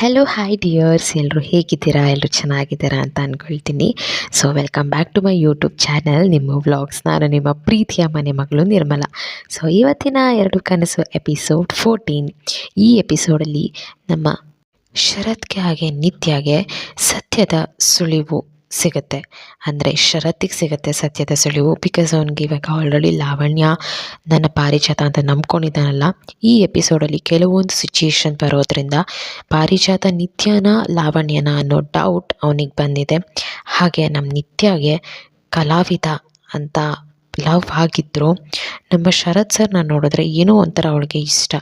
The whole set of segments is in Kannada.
ಹೆಲೋ ಹಾಯ್ ಡಿಯರ್ಸ್ ಎಲ್ಲರೂ ಹೇಗಿದ್ದೀರಾ? ಎಲ್ಲರೂ ಚೆನ್ನಾಗಿದ್ದೀರಾ ಅಂತ ಅಂದ್ಕೊಳ್ತೀನಿ so welcome back to my YouTube channel ನಿಮ್ಮ ವ್ಲಾಗ್ಸ್ ನಾನು ನಿಮ್ಮ ಪ್ರೀತಿಯ ಮನೆ ಮಗಳು ನಿರ್ಮಲ. ಸೊ ಇವತ್ತಿನ ಎರಡು ಕನಸು ಎಪಿಸೋಡ್ ಫೋರ್ಟೀನ್ ಈ ಎಪಿಸೋಡಲ್ಲಿ ನಮ್ಮ ಶರತ್ಗೆ ಹಾಗೆ ನಿತ್ಯಗೆ ಸತ್ಯದ ಸುಳಿವು ಸಿಗುತ್ತೆ. ಅಂದರೆ ಶರತ್ತಿಗೆ ಸಿಗುತ್ತೆ ಸತ್ಯದ ಸುಳಿವು. ಬಿಕಾಸ್ ಅವ್ನಿಗೆ ಇವಾಗ ಆಲ್ರೆಡಿ ಲಾವಣ್ಯ ನನ್ನ ಪಾರಿಜಾತ ಅಂತ ನಂಬ್ಕೊಂಡಿದ್ದಾನಲ್ಲ, ಈ ಎಪಿಸೋಡಲ್ಲಿ ಕೆಲವೊಂದು ಸಿಚುಯೇಷನ್ ಬರೋದ್ರಿಂದ ಪಾರಿಜಾತ ನಿತ್ಯನ ಲಾವಣ್ಯನ ಅನ್ನೋ ಡೌಟ್ ಅವನಿಗೆ ಬಂದಿದೆ. ಹಾಗೆ ನಮ್ಮ ನಿತ್ಯಗೆ ಕಲಾವಿದ ಅಂತ ಲವ್ ಆಗಿದ್ದರು ನಮ್ಮ ಶರತ್ ಸರ್ ನಾನು ನೋಡಿದ್ರೆ ಏನೋ ಒಂಥರ ಅವಳಿಗೆ ಇಷ್ಟ.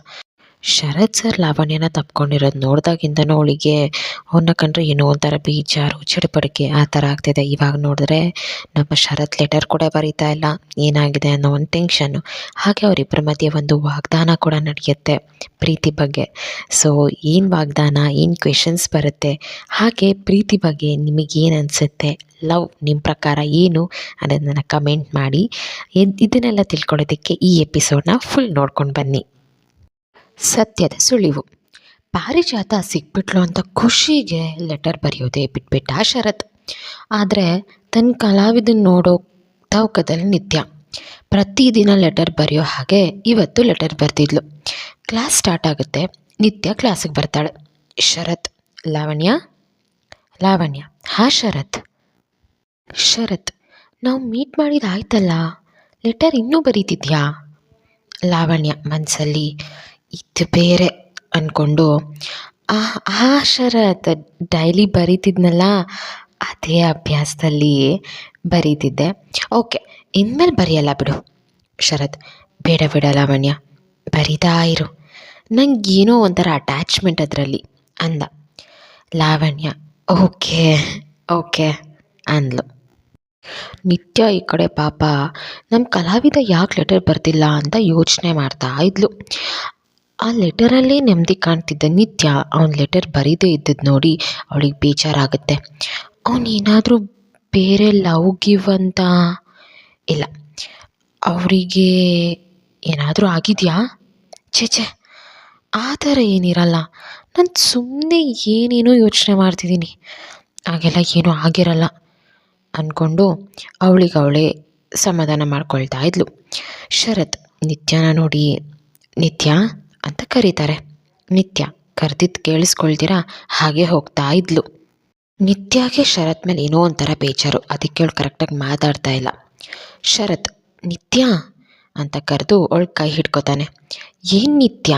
ಶರತ್ ಸರ್ ಲಾವಣ್ಯನ ತಪ್ಕೊಂಡಿರೋದು ನೋಡಿದಾಗಿಂದನೂ ಅವಳಿಗೆ ಅವನ್ನ ಕಂಡ್ರೆ ಏನೋ ಒಂಥರ ಬೇಜಾರು, ಚಡಪಡಿಕೆ ಆ ಥರ ಆಗ್ತಿದೆ. ಇವಾಗ ನೋಡಿದ್ರೆ ನಮ್ಮ ಶರತ್ ಲೆಟರ್ ಕೂಡ ಬರೀತಾ ಇಲ್ಲ. ಏನಾಗಿದೆ ಅನ್ನೋ ಒಂದು ಟೆನ್ಷನ್ನು ಹಾಗೆ ಅವರಿಬ್ಬರ ಮಧ್ಯೆ ಒಂದು ವಾಗ್ದಾನ ಕೂಡ ನಡೆಯುತ್ತೆ ಪ್ರೀತಿ ಬಗ್ಗೆ. ಸೊ ಏನು ವಾಗ್ದಾನ, ಏನು ಕ್ವೆಶನ್ಸ್ ಬರುತ್ತೆ? ಹಾಗೆ ಪ್ರೀತಿ ಬಗ್ಗೆ ನಿಮಗೇನು ಅನಿಸುತ್ತೆ? ಲವ್ ನಿಮ್ಮ ಪ್ರಕಾರ ಏನು? ಅನ್ನೋದನ್ನ ಕಮೆಂಟ್ ಮಾಡಿ. ಇದ್- ಇದನ್ನೆಲ್ಲ ತಿಳ್ಕೊಳ್ಳೋದಕ್ಕೆ ಈ ಎಪಿಸೋಡ್ನ ಫುಲ್ ನೋಡ್ಕೊಂಡು ಬನ್ನಿ. ಸತ್ಯದ ಸುಳಿವು. ಪಾರಿಜಾತ ಸಿಕ್ಬಿಟ್ಲು ಅಂತ ಖುಷಿಗೆ ಲೆಟರ್ ಬರೆಯೋದೇ ಬಿಟ್ಬಿಟ್ಟ ಶರತ್. ಆದರೆ ತನ್ನ ಕಲಾವಿದನ್ನ ನೋಡೋ ತವಕದಲ್ಲಿ ನಿತ್ಯ. ಪ್ರತಿದಿನ ಲೆಟರ್ ಬರೆಯೋ ಹಾಗೆ ಇವತ್ತು ಲೆಟರ್ ಬರ್ತಿದ್ಲು ಕ್ಲಾಸ್ ಸ್ಟಾರ್ಟ್ ಆಗುತ್ತೆ, ನಿತ್ಯ ಕ್ಲಾಸಿಗೆ ಬರ್ತಾಳೆ. ಶರತ್, ಲಾವಣ್ಯ? ಲಾವಣ್ಯ, ಹಾ ಶರತ್. ಶರತ್, ನಾವು ಮೀಟ್ ಮಾಡಿದಾಯ್ತಲ್ಲ ಲೆಟರ್ ಇನ್ನೂ ಬರೀತಿದ್ಯಾ? ಲಾವಣ್ಯ ಮನಸ್ಸಲ್ಲಿ ಇದು ಬೇರೆ ಅಂದ್ಕೊಂಡು ಆ ಆ ಶರತ್ ಡೈಲಿ ಬರೀತಿದ್ನಲ್ಲ, ಅದೇ ಅಭ್ಯಾಸದಲ್ಲಿ ಬರೀತಿದ್ದೆ. ಓಕೆ, ಇನ್ಮೇಲೆ ಬರೆಯಲ್ಲ ಬಿಡು, ಶರತ್. ಬೇಡ ಬೇಡ ಲಾವಣ್ಯ, ಬರೀತಾ ಇರು. ನಂಗೆ ಏನೋ ಒಂಥರ ಅಟ್ಯಾಚ್ಮೆಂಟ್ ಅದರಲ್ಲಿ, ಅಂದ. ಲಾವಣ್ಯ, ಓಕೆ ಓಕೆ, ಅಂದ್ಲು. ನಿತ್ಯ ಈ ಕಡೆ ಪಾಪ ನಮ್ಮ ಕಲಾವಿದ ಯಾಕೆ ಲೆಟರ್ ಬರ್ತಿಲ್ಲ ಅಂತ ಯೋಚನೆ ಮಾಡ್ತಾ ಇದ್ಲು. ಆ ಲೆಟರಲ್ಲೇ ನೆಮ್ಮದಿ ಕಾಣ್ತಿದ್ದ ನಿತ್ಯ. ಅವ್ನ ಲೆಟರ್ ಬರೀದೇ ಇದ್ದದ್ದು ನೋಡಿ ಅವಳಿಗೆ ಬೇಜಾರಾಗುತ್ತೆ. ಅವನೇನಾದರೂ ಬೇರೆ ಲವ್ ಗಿವ್ ಅಂತ? ಇಲ್ಲ. ಅವರಿಗೆ ಏನಾದರೂ ಆಗಿದೆಯಾ? ಛೇ ಆ ಥರ ಏನಿರಲ್ಲ. ನಾನು ಸುಮ್ಮನೆ ಏನೇನೋ ಯೋಚನೆ ಮಾಡ್ತಿದ್ದೀನಿ. ಹಾಗೆಲ್ಲ ಏನೂ ಆಗಿರಲ್ಲ ಅಂದ್ಕೊಂಡು ಅವಳಿಗೆ ಅವಳೇ ಸಮಾಧಾನ ಮಾಡ್ಕೊಳ್ತಾ ಇದ್ಲು. ಶರತ್, ನಿತ್ಯನ ನೋಡಿ, ನಿತ್ಯ? ಅಂತ ಕರೀತಾರೆ. ನಿತ್ಯ ಕರೆದಿದ್ದು ಕೇಳಿಸ್ಕೊಳ್ತೀರಾ? ಹಾಗೆ ಹೋಗ್ತಾ ಇದ್ಲು. ನಿತ್ಯಗೆ ಶರತ್ ಮೇಲೆ ಏನೋ ಒಂಥರ ಬೇಜಾರು. ಅದಕ್ಕೆ ಅವಳು ಕರೆಕ್ಟಾಗಿ ಮಾತಾಡ್ತಾ ಇಲ್ಲ. ಶರತ್, ನಿತ್ಯ? ಅಂತ ಕರೆದು ಅವಳು ಕೈ ಹಿಡ್ಕೊತಾನೆ. ಏನು ನಿತ್ಯ?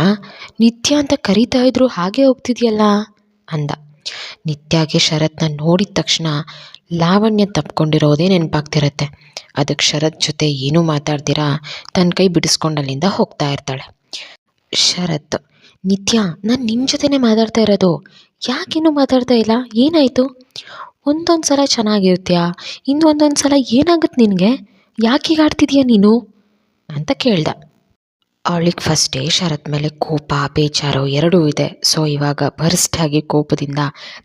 ನಿತ್ಯ ಅಂತ ಕರೀತಾ ಇದ್ರು ಹಾಗೆ ಹೋಗ್ತಿದ್ಯಲ್ಲ? ಅಂದ. ನಿತ್ಯಗೆ ಶರತ್ನ ನೋಡಿದ ತಕ್ಷಣ ಲಾವಣ್ಯ ತಪ್ಕೊಂಡಿರೋದೇ ನೆನಪಾಗ್ತಿರತ್ತೆ. ಅದಕ್ಕೆ ಶರತ್ ಜೊತೆ ಏನೂ ಮಾತಾಡ್ದಿರಾ? ತನ್ನ ಕೈ ಬಿಡಿಸ್ಕೊಂಡಲ್ಲಿಂದ ಹೋಗ್ತಾ ಇರ್ತಾಳೆ. ಶರತ್, ನಿತ್ಯ, ನಾನು ನಿಮ್ಮ ಜೊತೆನೇ ಮಾತಾಡ್ತಾ ಇರೋದು. ಯಾಕಿನ್ನೂ ಮಾತಾಡ್ತಾ ಇಲ್ಲ? ಏನಾಯಿತು? ಒಂದೊಂದು ಸಲ ಚೆನ್ನಾಗಿರ್ತೀಯ? ಇನ್ನು ಒಂದೊಂದು ಸಲ ಏನಾಗುತ್ತೆ ನಿನಗೆ? ಯಾಕೆ ಆಡ್ತಿದ್ಯಾ ನೀನು? ಅಂತ ಕೇಳ್ದೆ. ಅವಳಿಗೆ ಫಸ್ಟೇ ಶರತ್ ಮೇಲೆ ಕೋಪ, ಬೇಜಾರು ಎರಡೂ ಇದೆ. ಸೊ ಇವಾಗ ಬರ್ಸ್ಟ್ ಆಗಿ ಕೋಪದಿಂದ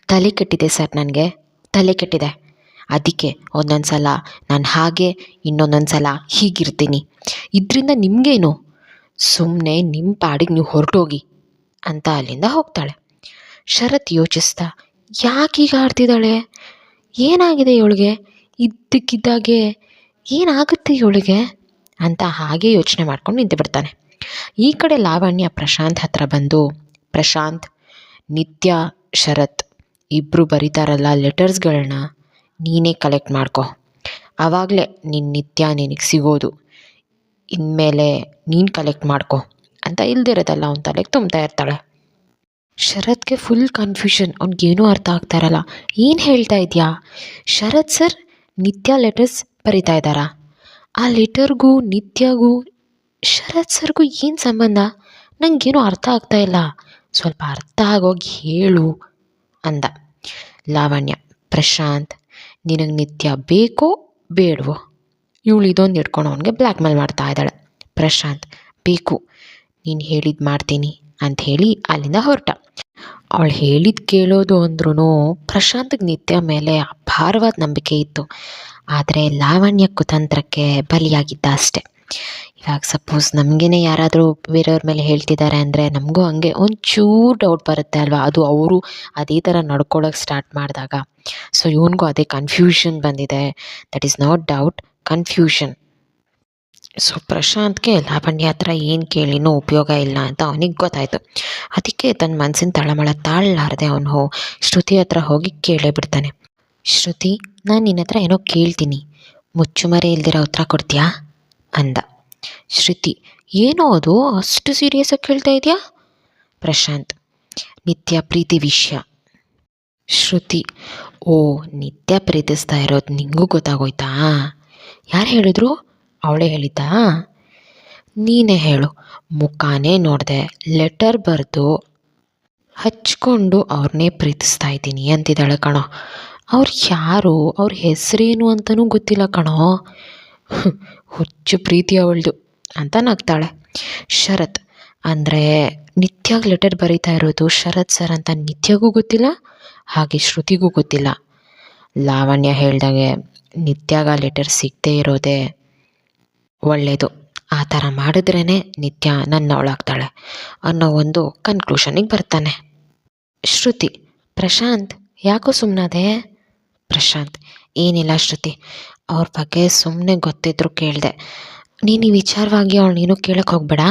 ತಲೆ ಕೆಟ್ಟಿದೆ ಸರ್ ನನಗೆ. ತಲೆ ಕೆಟ್ಟಿದೆ. ಅದಕ್ಕೆ ಒಂದೊಂದು ಸಲ ನಾನು ಹಾಗೆ ಇನ್ನೊಂದೊಂದು ಸಲ ಹೀಗಿರ್ತೀನಿ. ಇದರಿಂದ ನಿಮಗೇನು? ಸುಮ್ಮನೆ ನಿಮ್ಮ ಪಾಡಿಗೆ ನೀವು ಹೊರಟೋಗಿ ಅಂತ ಅಲ್ಲಿಂದ ಹೋಗ್ತಾಳೆ. ಶರತ್ ಯೋಚಿಸ್ತಾ, ಯಾಕೆ ಈಗ ಆಡ್ತಿದ್ದಾಳೆ? ಏನಾಗಿದೆ ಇವಳಿಗೆ? ಇದ್ದಕ್ಕಿದ್ದಾಗೆ ಏನಾಗುತ್ತೆ ಇವಳಿಗೆ? ಅಂತ ಹಾಗೆ ಯೋಚನೆ ಮಾಡ್ಕೊಂಡು ನಿಂತು ಬಿಡ್ತಾನೆ. ಈ ಕಡೆ ಲಾವಣ್ಯ ಪ್ರಶಾಂತ್ ಹತ್ರ ಬಂದು, ಪ್ರಶಾಂತ್, ನಿತ್ಯ, ಶರತ್ ಇಬ್ಬರು ಬರೀತಾರಲ್ಲ ಲೆಟರ್ಸ್ಗಳನ್ನ, ನೀನೇ ಕಲೆಕ್ಟ್ ಮಾಡ್ಕೊ. ಆವಾಗಲೇ ನಿನ್ನ ನಿತ್ಯ ನಿನಗೆ ಸಿಗೋದು. ಇನ್ಮೇಲೆ ನೀನು ಕಲೆಕ್ಟ್ ಮಾಡ್ಕೊ. ಅಂತ ಇಲ್ದಿರೋದಲ್ಲ ಅವ್ನ ತಲೆಗೆ ತುಂಬ್ತಾ ಇರ್ತಾಳೆ. ಶರತ್ಗೆ ಫುಲ್ ಕನ್ಫ್ಯೂಷನ್ ಅವ್ನಿಗೇನೂ ಅರ್ಥ ಆಗ್ತಾ ಇರಲ್ಲ. ಏನು ಹೇಳ್ತಾ ಇದೆಯಾ? ಶರತ್ ಸರ್ ನಿತ್ಯ ಲೆಟರ್ಸ್ ಬರಿತಾ ಇದ್ದಾರಾ? ಆ ಲೆಟರ್ಗೂ ನಿತ್ಯಗೂ, ಶರತ್ ಸರ್ಗೂ ಏನು ಸಂಬಂಧ? ನನಗೇನು ಅರ್ಥ ಆಗ್ತಾ ಇಲ್ಲ. ಸ್ವಲ್ಪ ಅರ್ಥ ಆಗೋಗಿ ಹೇಳು, ಅಂದ. ಲಾವಣ್ಯ, ಪ್ರಶಾಂತ್, ನಿನಗೆ ನಿತ್ಯ ಬೇಕೋ ಬೇಡವೋ? ಇವಳು ಇದೊಂದು ಇಟ್ಕೊಂಡು ಅವನಿಗೆ ಬ್ಲ್ಯಾಕ್ ಮೇಲ್ ಮಾಡ್ತಾ ಇದ್ದಾಳೆ. ಪ್ರಶಾಂತ್, ಬೇಕು, ನೀನು ಹೇಳಿದ್ ಮಾಡ್ತೀನಿ ಅಂತ ಹೇಳಿ ಅಲ್ಲಿಂದ ಹೊರಟ. ಅವಳು ಹೇಳಿದ್ ಕೇಳೋದು ಅಂದ್ರೂ ಪ್ರಶಾಂತ್ಗೆ ನಿತ್ಯ ಮೇಲೆ ಅಪಾರವಾದ ನಂಬಿಕೆ ಇತ್ತು. ಆದರೆ ಲಾವಣ್ಯ ಕುತಂತ್ರಕ್ಕೆ ಬಲಿಯಾಗಿದ್ದ ಅಷ್ಟೆ. ಇವಾಗ ಸಪೋಸ್ ನಮಗೇನೆ ಯಾರಾದರೂ ಬೇರೆಯವ್ರ ಮೇಲೆ ಹೇಳ್ತಿದ್ದಾರೆ ಅಂದರೆ ನಮಗೂ ಹಂಗೆ ಒಂಚೂರು ಡೌಟ್ ಬರುತ್ತೆ ಅಲ್ವಾ? ಅದು ಅವರು ಅದೇ ಥರ ನಡ್ಕೊಳ್ಳೋಕೆ ಸ್ಟಾರ್ಟ್ ಮಾಡಿದಾಗ. ಸೊ ಇವನಿಗೂ ಅದೇ ಕನ್ಫ್ಯೂಷನ್ ಬಂದಿದೆ. That is not doubt confusion so ಪ್ರಶಾಂತ್ಗೆ Lavanya ಹತ್ರ ಏನು ಕೇಳಿನೂ ಉಪಯೋಗ ಇಲ್ಲ ಅಂತ ಅವನಿಗೆ ಗೊತ್ತಾಯಿತು. ಅದಕ್ಕೆ ತನ್ನ ಮನಸ್ಸಿನ ತಳಮಳ ತಾಳಲಾರದೆ ಅವನು ಶ್ರುತಿ ಹತ್ರ ಹೋಗಿ ಕೇಳೇ ಬಿಡ್ತಾನೆ. ಶ್ರುತಿ, ನಾನು ನಿನ್ನ ಹತ್ರ ಏನೋ ಕೇಳ್ತೀನಿ. ಮುಚ್ಚುಮರೆ ಇಲ್ದಿರೋ ಉತ್ತರ ಕೊಡ್ತೀಯಾ? ಅಂದ. ಶ್ರುತಿ, ಏನೋ ಅದು? ಅಷ್ಟು ಸೀರಿಯಸ್ಸಾಗಿ ಕೇಳ್ತಾ ಇದೆಯಾ? ಪ್ರಶಾಂತ್. ನಿತ್ಯ ಪ್ರೀತಿ ವಿಷಯ. ಶ್ರುತಿ, ಓ, ನಿತ್ಯ ಪ್ರೀತಿಸ್ತಾ ಇರೋದು ನಿಂಗೂ ಗೊತ್ತಾಗೋಯ್ತಾ? ಯಾರು ಹೇಳಿದ್ರು? ಅವಳೇ ಹೇಳಿದ್ದಾ? ನೀನೇ ಹೇಳು. ಮುಖಾನೇ ನೋಡಿದೆ. ಲೆಟರ್ ಬರೆದು ಹಚ್ಕೊಂಡು ಅವ್ರನ್ನೇ ಪ್ರೀತಿಸ್ತಾ ಇದ್ದೀನಿ ಅಂತಿದ್ದಾಳೆ ಕಣೋ. ಅವ್ರು ಯಾರು? ಅವ್ರ ಹೆಸರೇನು ಅಂತಲೂ ಗೊತ್ತಿಲ್ಲ ಕಣೋ. ಹುಚ್ಚು ಪ್ರೀತಿ ಅವಳದು ಅಂತ ನಗ್ತಾಳೆ. ಶರತ್, ಅಂದರೆ ನಿತ್ಯಾಗ ಲೆಟರ್ ಬರೀತಾ ಇರೋದು ಶರತ್ ಸರ್ ಅಂತ ನಿತ್ಯಗೂ ಗೊತ್ತಿಲ್ಲ? ಹಾಗೆ ಶ್ರುತಿಗೂ ಗೊತ್ತಿಲ್ಲ. ಲಾವಣ್ಯ ಹೇಳ್ದಾಗೆ ನಿತ್ಯಾಗ ಲೆಟರ್ ಸಿಗದೇ ಇರೋದೇ ಒಳ್ಳೆಯದು ಆ ಥರ ಮಾಡಿದ್ರೇ ನಿತ್ಯ ನನ್ನವಳಾಗ್ತಾಳೆ ಅನ್ನೋ ಒಂದು ಕನ್ಕ್ಲೂಷನಿಗೆ ಬರ್ತಾನೆ. ಶ್ರುತಿ, ಪ್ರಶಾಂತ್, ಯಾಕೋ ಸುಮ್ಮನಾದೆ ಪ್ರಶಾಂತ್, ಏನಿಲ್ಲ ಶ್ರುತಿ, ಅವ್ರ ಬಗ್ಗೆ ಸುಮ್ಮನೆ ಗೊತ್ತಿದ್ರು ಕೇಳಿದೆ. ನೀನು ಈ ವಿಚಾರವಾಗಿ ಅವಳು ನೀನು ಕೇಳಕ್ಕೆ ಹೋಗ್ಬೇಡ.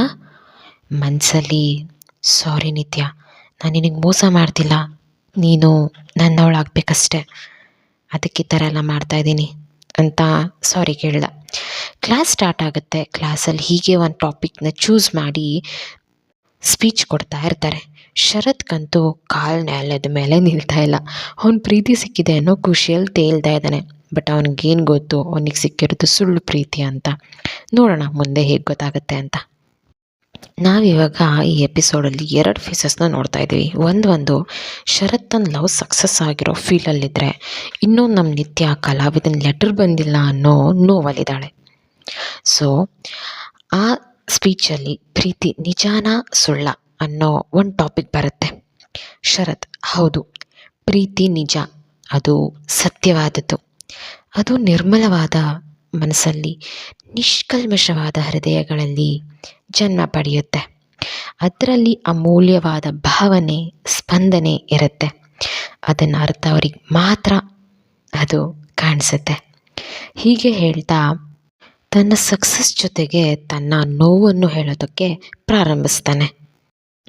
ಮನಸ್ಸಲ್ಲಿ ಸಾರಿ ನಿತ್ಯ, ನಾನು ನಿನಗೆ ಮೋಸ ಮಾಡ್ತಿಲ್ಲ. ನೀನು ನನ್ನವಳಾಗಬೇಕಷ್ಟೆ. ಅದಕ್ಕೆ ಈ ಥರ ಎಲ್ಲ ಮಾಡ್ತಾಯಿದ್ದೀನಿ ಅಂತ ಸಾರಿ ಕೇಳ್ದ. ಕ್ಲಾಸ್ ಸ್ಟಾರ್ಟ್ ಆಗುತ್ತೆ. ಕ್ಲಾಸಲ್ಲಿ ಹೀಗೆ ಒಂದು ಟಾಪಿಕ್ನ ಚೂಸ್ ಮಾಡಿ ಸ್ಪೀಚ್ ಕೊಡ್ತಾ ಇರ್ತಾರೆ. ಶರತ್ಗಂತೂ ಕಾಲ್ ನೆಲದ ಮೇಲೆ ನಿಲ್ತಾ ಇಲ್ಲ. ಅವ್ನ ಪ್ರೀತಿ ಸಿಕ್ಕಿದೆ ಅನ್ನೋ ಖುಷಿಯಲ್ಲಿ ತೇಲ್ತಾ ಇದ್ದಾನೆ. ಬಟ್ ಅವನಿಗೇನು ಗೊತ್ತು? ಅವನಿಗೆ ಸಿಕ್ಕಿರೋದು ಸುಳ್ಳು ಪ್ರೀತಿ ಅಂತ. ನೋಡೋಣ ಮುಂದೆ ಹೇಗೆ ಗೊತ್ತಾಗುತ್ತೆ ಅಂತ. ನಾವಿವಾಗ ಈ ಎಪಿಸೋಡಲ್ಲಿ ಎರಡು ಫೇಸಸ್ನ ನೋಡ್ತಾ ಇದ್ದೀವಿ. ಒಂದು ಒಂದು ಶರತ್ ತನ್ನ ಲವ್ ಸಕ್ಸಸ್ ಆಗಿರೋ ಫೀಲಲ್ಲಿದ್ದರೆ ಇನ್ನೊಂದು ನಮ್ಮ ನಿತ್ಯ ಕಲಾವಿದನ್ ಲೆಟರ್ ಬಂದಿಲ್ಲ ಅನ್ನೋ ನೋವಲ್ಲಿದ್ದಾಳೆ. ಸೊ ಆ ಸ್ಪೀಚಲ್ಲಿ ಪ್ರೀತಿ ನಿಜಾನ, ಸುಳ್ಳ ಅನ್ನೋ ಒಂದು ಟಾಪಿಕ್ ಬರುತ್ತೆ. ಶರತ್, ಹೌದು. ಪ್ರೀತಿ ನಿಜ. ಅದು ಸತ್ಯವಾದದ್ದು. ಅದು ನಿರ್ಮಲವಾದ ಮನಸ್ಸಲ್ಲಿ, ನಿಷ್ಕಲ್ಮಶವಾದ ಹೃದಯಗಳಲ್ಲಿ ಜನ್ಮ ಪಡೆಯುತ್ತೆ. ಅದರಲ್ಲಿ ಅಮೂಲ್ಯವಾದ ಭಾವನೆ, ಸ್ಪಂದನೆ ಇರುತ್ತೆ. ಅದನ್ನು ಅರ್ಥ ಅವ್ರಿಗೆ ಮಾತ್ರ ಅದು ಕಾಣಿಸುತ್ತೆ. ಹೀಗೆ ಹೇಳ್ತಾ ತನ್ನ ಸಕ್ಸಸ್ ಜೊತೆಗೆ ತನ್ನ ನೋವನ್ನು ಹೇಳೋದಕ್ಕೆ ಪ್ರಾರಂಭಿಸ್ತಾನೆ.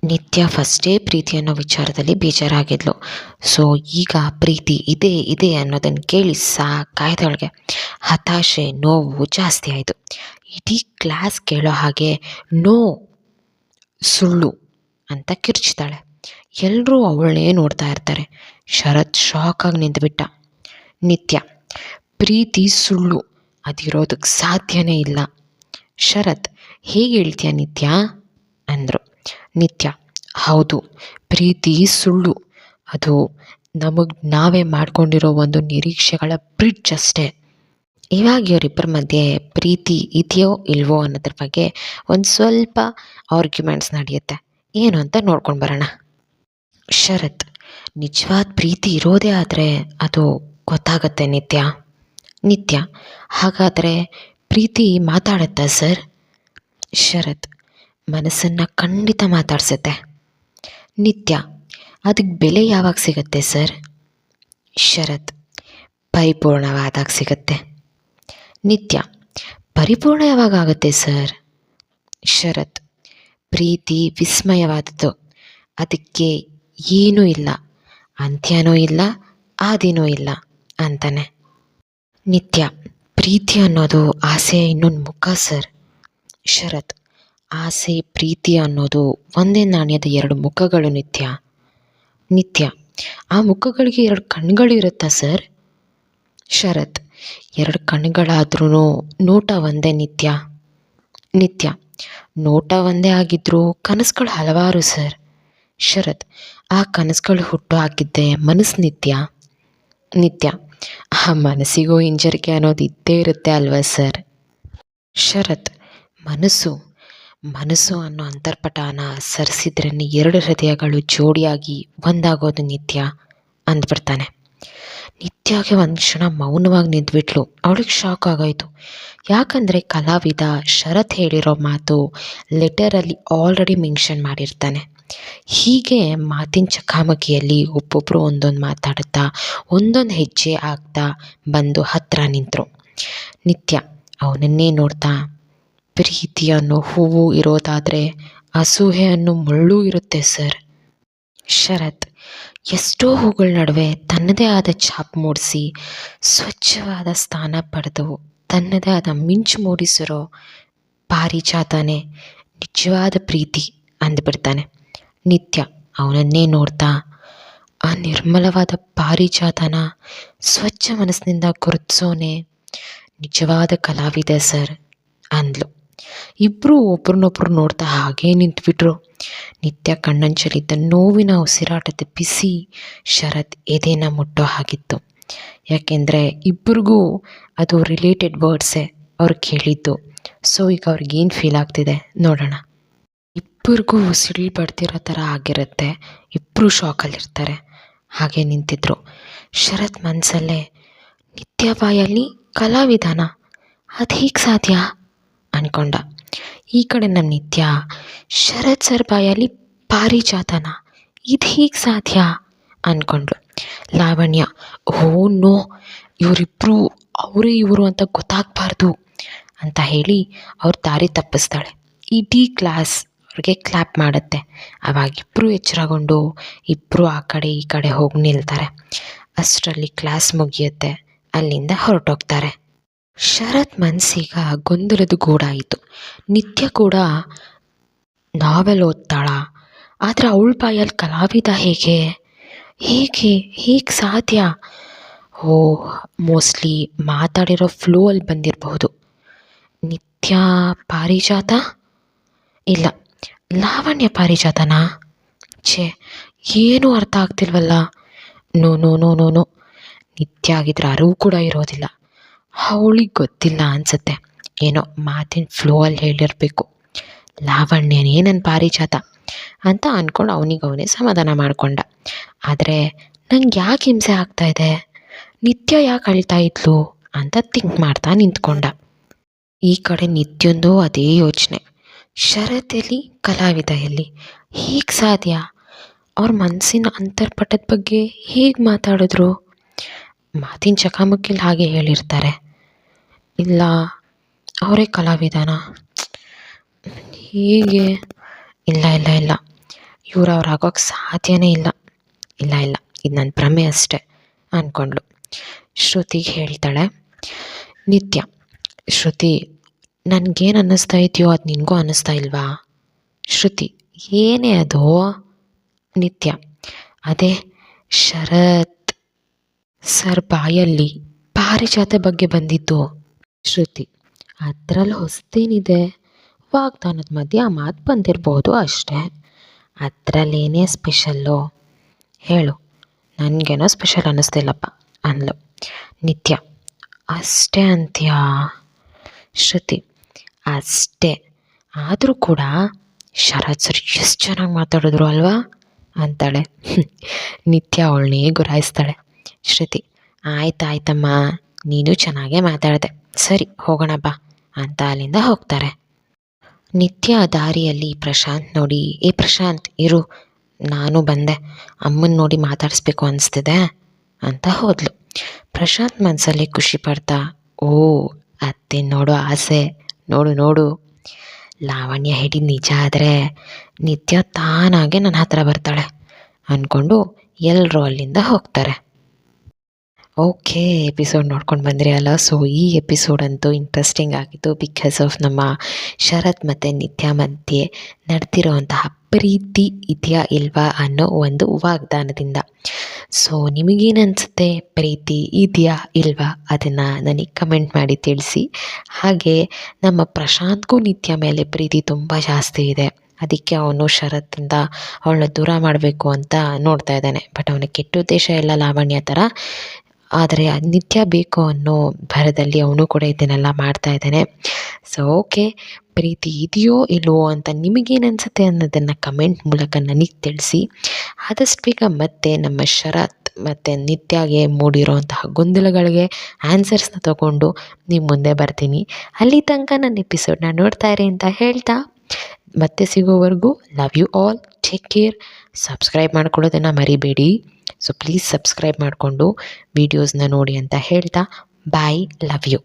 ನಿತ್ಯ ಫಸ್ಟೇ ಪ್ರೀತಿ ಅನ್ನೋ ವಿಚಾರದಲ್ಲಿ ಬೇಜಾರಾಗಿದ್ಲು. ಸೊ ಈಗ ಪ್ರೀತಿ ಇದೆ ಇದೆ ಅನ್ನೋದನ್ನು ಕೇಳಿ ಸಾಕಾಯ್ದೊಳಗೆ ಹತಾಶೆ, ನೋವು ಜಾಸ್ತಿ ಆಯಿತು. ಇಡೀ ಕ್ಲಾಸ್ ಕೇಳೋ ಹಾಗೆ ನೋ, ಸುಳ್ಳು ಅಂತ ಕಿರ್ಚ್ತಾಳೆ ಎಲ್ಲರೂ ಅವಳನ್ನೇ ನೋಡ್ತಾ ಇರ್ತಾರೆ. ಶರತ್ ಶಾಕಾಗಿ ನಿಂತುಬಿಟ್ಟ. ನಿತ್ಯ, ಪ್ರೀತಿ ಸುಳ್ಳು ಅದಿರೋದಕ್ಕೆ ಸಾಧ್ಯನೇ ಇಲ್ಲ. ಶರತ್, ಹೇಗೆ ಹೇಳ್ತೀಯ ನಿತ್ಯ? ಅಂದರು. ನಿತ್ಯ, ಹೌದು, ಪ್ರೀತಿ ಸುಳ್ಳು. ಅದು ನಮಗೆ ನಾವೇ ಮಾಡ್ಕೊಂಡಿರೋ ಒಂದು ನಿರೀಕ್ಷೆಗಳ ಬ್ರಿಡ್ಜ್ ಅಷ್ಟೇ. ಇವಾಗ ಇವರಿಬ್ಬರ ಮಧ್ಯೆ ಪ್ರೀತಿ ಇದೆಯೋ ಇಲ್ವೋ ಅನ್ನೋದ್ರ ಬಗ್ಗೆ ಒಂದು ಸ್ವಲ್ಪ ಆರ್ಗ್ಯುಮೆಂಟ್ಸ್ ನಡೆಯುತ್ತೆ. ಏನು ಅಂತ ನೋಡ್ಕೊಂಡು ಬರೋಣ. ಶರತ್, ನಿಜವಾದ ಪ್ರೀತಿ ಇರೋದೇ ಆದರೆ ಅದು ಗೊತ್ತಾಗತ್ತೆ ನಿತ್ಯ. ನಿತ್ಯ. ಹಾಗಾದರೆ ಪ್ರೀತಿ ಮಾತಾಡುತ್ತಾ ಸರ್? ಶರತ್, ಮನಸ್ಸನ್ನು ಖಂಡಿತ ಮಾತಾಡ್ಸುತ್ತೆ. ನಿತ್ಯ ಅದಕ್ಕೆ ಬೆಲೆ ಯಾವಾಗ ಸಿಗುತ್ತೆ ಸರ್? ಶರತ್, ಪರಿಪೂರ್ಣವಾದಾಗ ಸಿಗುತ್ತೆ. ನಿತ್ಯ, ಪರಿಪೂರ್ಣ ಯಾವಾಗ ಆಗುತ್ತೆ ಸರ್? ಶರತ್, ಪ್ರೀತಿ ವಿಸ್ಮಯವಾದದ್ದು. ಅದಕ್ಕೆ ಏನೂ ಇಲ್ಲ, ಅಂತ್ಯನೂ ಇಲ್ಲ, ಆದಿನೂ ಇಲ್ಲ ಅಂತಾನೆ. ನಿತ್ಯ. ಪ್ರೀತಿ ಅನ್ನೋದು ಆಸೆಯ ಇನ್ನೊಂದು ಮುಖ ಸರ್. ಶರತ್, ಆಸೆ, ಪ್ರೀತಿ ಅನ್ನೋದು ಒಂದೇ ನಾಣ್ಯದ ಎರಡು ಮುಖಗಳು ನಿತ್ಯ. ನಿತ್ಯ. ಆ ಮುಖಗಳಿಗೆ ಎರಡು ಕಣ್ಗಳಿರುತ್ತಾ ಸರ್? ಶರತ್, ಎರಡು ಕಣ್ಗಳಾದ್ರೂ ನೋಟ ಒಂದೇ ನಿತ್ಯ. ನಿತ್ಯ. ನೋಟ ಒಂದೇ ಆಗಿದ್ರೂ ಕನಸುಗಳು ಹಲವಾರು ಸರ್. ಶರತ್, ಆ ಕನಸುಗಳು ಹುಟ್ಟು ಹಾಕಿದ್ದೆ ಮನಸ್ಸು ನಿತ್ಯ. ನಿತ್ಯ. ಆ ಮನಸ್ಸಿಗೂ ಹಿಂಜರಿಕೆ ಅನ್ನೋದು ಇದ್ದೇ ಇರುತ್ತೆ ಅಲ್ವಾ ಸರ್? ಶರತ್, ಮನಸ್ಸು ಮನಸ್ಸು ಅನ್ನೋ ಅಂತರ್ಪಟಾನ ಸರಿಸಿದ್ರೆ ಎರಡು ಹೃದಯಗಳು ಜೋಡಿಯಾಗಿ ಒಂದಾಗೋದು ನಿತ್ಯ ಅಂದ್ಬಿಡ್ತಾನೆ. ನಿತ್ಯಾಗೆ ಒಂದು ಕ್ಷಣ ಮೌನವಾಗಿ ನಿಂತ್ಬಿಟ್ಲು. ಅವಳಿಗೆ ಶಾಕ್ ಆಗೋಯ್ತು. ಯಾಕಂದರೆ ಕಲಾವಿದ ಶರತ್ ಹೇಳಿರೋ ಮಾತು ಲೆಟರಲ್ಲಿ ಆಲ್ರೆಡಿ ಮೆನ್ಷನ್ ಮಾಡಿರ್ತಾನೆ. ಹೀಗೆ ಮಾತಿನ ಚಕಾಮಕಿಯಲ್ಲಿ ಒಬ್ಬೊಬ್ಬರು ಒಂದೊಂದು ಮಾತಾಡ್ತಾ ಒಂದೊಂದು ಹೆಜ್ಜೆ ಆಗ್ತಾ ಬಂದು ಹತ್ತಿರ ನಿಂತರು. ನಿತ್ಯ, ಅವನನ್ನೇ ನೋಡ್ತಾ ಪ್ರೀತಿ ಅನ್ನೋ ಹೂವು ಇರೋದಾದರೆ ಅಸೂಹೆ ಅನ್ನೋ ಮುಳ್ಳು ಇರುತ್ತೆ ಸರ್. ಶರತ್, ಎಷ್ಟೋ ಹೂಗಳ ನಡುವೆ ತನ್ನದೇ ಆದ ಛಾಪ್ ಮೂಡಿಸಿ ಸ್ವಚ್ಛವಾದ ಸ್ಥಾನ ಪಡೆದು ತನ್ನದೇ ಆದ ಮಿಂಚು ಮೂಡಿಸಿರೋ ಪಾರಿಜಾತನೇ ನಿಜವಾದ ಪ್ರೀತಿ ಅಂದ್ಬಿಡ್ತಾನೆ. ನಿತ್ಯ ಅವನನ್ನೇ ನೋಡ್ತಾ ಆ ನಿರ್ಮಲವಾದ ಪಾರಿಜಾತನ ಸ್ವಚ್ಛ ಮನಸ್ಸಿನಿಂದ ಗುರುತಿಸೋನೆ ನಿಜವಾದ ಕಲಾವಿದ ಸರ್ ಅಂದ್ಲು. ಇಬ್ಬರು ಒಬ್ರನ್ನೊಬ್ರು ನೋಡ್ತಾ ಹಾಗೇ ನಿಂತುಬಿಟ್ರು. ನಿತ್ಯ ಕಣ್ಣಂಚಲಿದ್ದ ನೋವಿನ ಉಸಿರಾಟದ ಬಿಸಿ ಶರತ್ ಎದೆನ ಮುಟ್ಟೋ ಹಾಗಿತ್ತು. ಯಾಕೆಂದರೆ ಇಬ್ಬರಿಗೂ ಅದು ರಿಲೇಟೆಡ್ ವರ್ಡ್ಸೇ ಅವ್ರು ಕೇಳಿದ್ದು. ಸೊ ಈಗ ಅವ್ರಿಗೇನು ಫೀಲ್ ಆಗ್ತಿದೆ ನೋಡೋಣ. ಇಬ್ಬರಿಗೂ ಸಿಡಿಲು ಬಡ್ತಿರೋ ಥರ ಆಗಿರುತ್ತೆ. ಇಬ್ಬರು ಶಾಕಲ್ಲಿರ್ತಾರೆ. ಹಾಗೆ ನಿಂತಿದ್ರು. ಶರತ್ ಮನಸ್ಸಲ್ಲೇ ನಿತ್ಯ ಬಾಯಲ್ಲಿ ಕಲಾವಿದನ ಅದು ಹೇಗೆ ಸಾಧ್ಯ? ಅಂದ್ಕೊಂಡ ಈ ಕಡೆ ನಮ್ಮ ನಿತ್ಯ, ಶರತ್ ಸರ್ ಬಾಯಲ್ಲಿ ಪಾರಿಜಾತನ, ಇದು ಹೀಗೆ ಸಾಧ್ಯ? ಅಂದ್ಕೊಂಡ್ಳು ಲಾವಣ್ಯ, ಓ ನೋ ಇವರಿಬ್ಬರು ಅವರೇ ಇವರು ಅಂತ ಗೊತ್ತಾಗಬಾರ್ದು ಅಂತ ಹೇಳಿ ಅವ್ರ ದಾರಿ ತಪ್ಪಿಸ್ತಾಳೆ. ಇಡೀ ಕ್ಲಾಸ್ ಅವ್ರಿಗೆ ಕ್ಲ್ಯಾಪ್ ಮಾಡುತ್ತೆ. ಅವಾಗಿಬ್ಬರು ಎಚ್ಚರಗೊಂಡು ಇಬ್ಬರು ಆ ಕಡೆ ಈ ಕಡೆ ಹೋಗಿ ನಿಲ್ತಾರೆ. ಅಷ್ಟರಲ್ಲಿ ಕ್ಲಾಸ್ ಮುಗಿಯುತ್ತೆ. ಅಲ್ಲಿಂದ ಹೊರಟೋಗ್ತಾರೆ. ಶರತ್ ಮನಸ್ಸೀಗ ಗೊಂದಲದ ಗೂಡಾಯಿತು. ನಿತ್ಯ ಕೂಡ ನಾವೆಲ್ ಓದ್ತಾಳ. ಆದರೆ ಅವಳ ಬಾಯಲ್ಲಿ ಕಲಾವಿದ ಹೇಗೆ? ಹೇಗೆ? ಹೇಗೆ ಸಾಧ್ಯ? ಓ ಮೋಸ್ಟ್ಲಿ ಮಾತಾಡಿರೋ ಫ್ಲೋ ಅಲ್ಲಿ ಬಂದಿರಬಹುದು. ನಿತ್ಯ ಪಾರಿಜಾತ? ಇಲ್ಲ ಲಾವಣ್ಯ ಪಾರಿಜಾತನಾ? ಛೇ, ಏನೂ ಅರ್ಥ ಆಗ್ತಿಲ್ವಲ್ಲ. No no no no no. Nitya ಆಗಿದ್ರೆ ಅರಿವು ಕೂಡ ಇರೋದಿಲ್ಲ. ಅವಳಿಗೆ ಗೊತ್ತಿಲ್ಲ ಅನಿಸುತ್ತೆ. ಏನೋ ಮಾತಿನ ಫ್ಲೋ ಅಲ್ಲಿ ಹೇಳಿರಬೇಕು. ಲಾವಣ್ಯನೇ ನನ್ನ ಪಾರಿಜಾತ ಅಂತ ಅಂದ್ಕೊಂಡು ಅವನಿಗೆ ಅವನೇ ಸಮಾಧಾನ ಮಾಡಿಕೊಂಡ. ಆದರೆ ನಂಗೆ ಯಾಕೆ ಹಿಂಸೆ ಆಗ್ತಾ ಇದೆ? ನಿತ್ಯ ಯಾಕೆ ಅಳ್ತಾ ಇದ್ಲು ಅಂತ ಥಿಂಕ್ ಮಾಡ್ತಾ ನಿಂತ್ಕೊಂಡ. ಈ ಕಡೆ ನಿತ್ಯಂದು ಅದೇ ಯೋಚನೆ. ಶರತ್ ಎಲ್ಲಿ ಕಲಾವಿದ ಎಲ್ಲಿ ಹೀಗೆ ಸಾಧ್ಯ? ಅವ್ರ ಮನಸ್ಸಿನ ಅಂತರ್ಪಟದ ಬಗ್ಗೆ ಹೇಗೆ ಮಾತಾಡಿದ್ರು? ಮಾತಿನ ಚಕಾಮಕಿಲಿ ಹಾಗೆ ಹೇಳಿರ್ತಾರೆ. ಇಲ್ಲ, ಅವರೇ ಕಲಾವಿದನ? ಹೀಗೆ, ಇಲ್ಲ ಇಲ್ಲ ಇಲ್ಲ. ಇವ್ರು ಅವ್ರು ಸಾಧ್ಯನೇ ಇಲ್ಲ. ಇಲ್ಲ ಇಲ್ಲ, ಇದು ನನ್ನ ಭ್ರಮೆ ಅಷ್ಟೆ ಅಂದ್ಕೊಂಡ್ಳು ಶ್ರುತಿಗೆ ಹೇಳ್ತಾಳೆ, ನಿತ್ಯ. ಶ್ರುತಿ ನನಗೇನು ಅನ್ನಿಸ್ತಾ ಇದೆಯೋ ಅದು ನಿನಗೂ ಅನ್ನಿಸ್ತಾ ಇಲ್ವಾ? ಶ್ರುತಿ, ಏನೇ ಅದು? ನಿತ್ಯ. ಅದೇ ಶರತ್ ಸರ್ ಬಾಯಲ್ಲಿ ಪಾರಿಜಾತ ಬಗ್ಗೆ ಬಂದಿದ್ದು. ಶ್ರುತಿ ಅದರಲ್ಲಿ ಹೊಸದೇನಿದೆ ವಾಗ್ದಾನದ ಮಧ್ಯೆ ಆ ಮಾತು ಬಂದಿರ್ಬೋದು ಅಷ್ಟೇ. ಅದರಲ್ಲೇನೇ ಸ್ಪೆಷಲ್ಲು? ಹೇಳು. ನನಗೇನೋ ಸ್ಪೆಷಲ್ ಅನ್ನಿಸ್ತಿಲ್ಲಪ್ಪ. ಅನ್ಲು. ನಿತ್ಯ. ಅಷ್ಟೇ ಅಂತ್ಯಾ? ಶ್ರುತಿ ಅಷ್ಟೇ. ಆದರೂ ಕೂಡ ಶರತ್ ಸರ್ ಎಷ್ಟು ಚೆನ್ನಾಗಿ ಮಾತಾಡಿದ್ರು ಅಲ್ವಾ? ಅಂತಾಳೆ. ನಿತ್ಯ ಅವಳನ್ನೇ ಗುರಾಯಿಸ್ತಾಳೆ. ಶ್ರುತಿ, ಆಯ್ತು ಆಯ್ತಮ್ಮ, ನೀನು ಚೆನ್ನಾಗೇ ಮಾತಾಡಿದೆ. ಸರಿ, ಹೋಗೋಣ ಬಾ ಅಂತ ಅಲ್ಲಿಂದ ಹೋಗ್ತಾರೆ. ನಿತ್ಯ ದಾರಿಯಲ್ಲಿ ಪ್ರಶಾಂತ್ ನೋಡಿ, ಏ ಪ್ರಶಾಂತ್, ಇರು. ನಾನು ಬಂದೆ. ಅಮ್ಮನ ನೋಡಿ ಮಾತಾಡಿಸ್ಬೇಕು ಅನಿಸ್ತಿದೆ ಅಂತ ಹೋದ್ಲು. ಪ್ರಶಾಂತ್ ಮನಸ್ಸಲ್ಲಿ ಖುಷಿ ಪಡ್ತಾ, ಓ ಅತ್ತೆ ನೋಡೋ ಆಸೆ. ನೋಡು ನೋಡು. ಲಾವಣ್ಯ ಹೇಳಿ ನಿಜ ಆದರೆ ನಿತ್ಯ ತಾನಾಗೆ ನನ್ನ ಹತ್ರ ಬರ್ತಾಳೆ ಅಂದ್ಕೊಂಡು ಎಲ್ಲರೂ ಅಲ್ಲಿಂದ ಹೋಗ್ತಾರೆ. ಓಕೆ, ಎಪಿಸೋಡ್ ನೋಡ್ಕೊಂಡು ಬಂದ್ರಿ ಅಲ್ಲ ಸೊ ಈ ಎಪಿಸೋಡ್ ಅಂತೂ ಇಂಟ್ರೆಸ್ಟಿಂಗ್ ಆಗಿತ್ತು ಬಿಕಾಸ್ ಆಫ್ ನಮ್ಮ ಶರತ್ ಮತ್ತು ನಿತ್ಯ ಮಧ್ಯೆ ನಡೆದಿರೋಂತಹ ಪ್ರೀತಿ ಇದೆಯಾ ಇಲ್ವಾ ಅನ್ನೋ ಒಂದು ವಾಗ್ದಾನದಿಂದ. ಸೊ ನಿಮಗೇನು ಅನಿಸುತ್ತೆ ಪ್ರೀತಿ ಇದೆಯಾ ಇಲ್ವಾ? ಅದನ್ನು ನನಗೆ ಕಮೆಂಟ್ ಮಾಡಿ ತಿಳಿಸಿ. ಹಾಗೆ ನಮ್ಮ ಪ್ರಶಾಂತ್ಗೂ ನಿತ್ಯ ಮೇಲೆ ಪ್ರೀತಿ ತುಂಬ ಜಾಸ್ತಿ ಇದೆ. ಅದಕ್ಕೆ ಅವನು ಶರತ್ತಿಂದ ಅವಳನ್ನ ದೂರ ಮಾಡಬೇಕು ಅಂತ ನೋಡ್ತಾ ಇದ್ದಾನೆ. ಬಟ್ ಅವನ ಕೆಟ್ಟ ಉದ್ದೇಶ ಎಲ್ಲ ಲಾವಣ್ಯ ಥರ ಆದರೆ ನಿತ್ಯ ಬೇಕು ಅನ್ನೋ ಭರದಲ್ಲಿ ಅವನು ಕೂಡ ಇದನ್ನೆಲ್ಲ ಮಾಡ್ತಾ ಇದ್ದಾನೆ. ಸೊ ಓಕೆ ಪ್ರೀತಿ ಇದೆಯೋ ಇಲ್ವೋ ಅಂತ ನಿಮಗೇನು ಅನಿಸುತ್ತೆ ಅನ್ನೋದನ್ನು ಕಮೆಂಟ್ ಮೂಲಕ ನನಗೆ ತಿಳಿಸಿ. ಆದಷ್ಟು ಬೇಗ ಮತ್ತೆ ನಮ್ಮ ಶರತ್ ಮತ್ತು ನಿತ್ಯಗೆ ಮೂಡಿರೋಂತಹ ಗೊಂದಲಗಳಿಗೆ ಆನ್ಸರ್ಸ್ನ ತಗೊಂಡು ನಿಮ್ಮ ಮುಂದೆ ಬರ್ತೀನಿ. ಅಲ್ಲಿ ತನಕ ನನ್ನ ಎಪಿಸೋಡ್ನ ನೋಡ್ತಾ ಇರಿ ಅಂತ ಹೇಳ್ತಾ. ಮತ್ತೆ ಸಿಗೋವರೆಗೂ love you all take care subscribe ಮಾಡ್ಕೊಳ್ಳೋದನ್ನು ಮರಿಬೇಡಿ. ಸೊ ಪ್ಲೀಸ್ ಸಬ್ಸ್ಕ್ರೈಬ್ ಮಾಡಿಕೊಂಡು ವೀಡಿಯೋಸ್ನ ನೋಡಿ ಅಂತ ಹೇಳ್ತಾ. Bye love you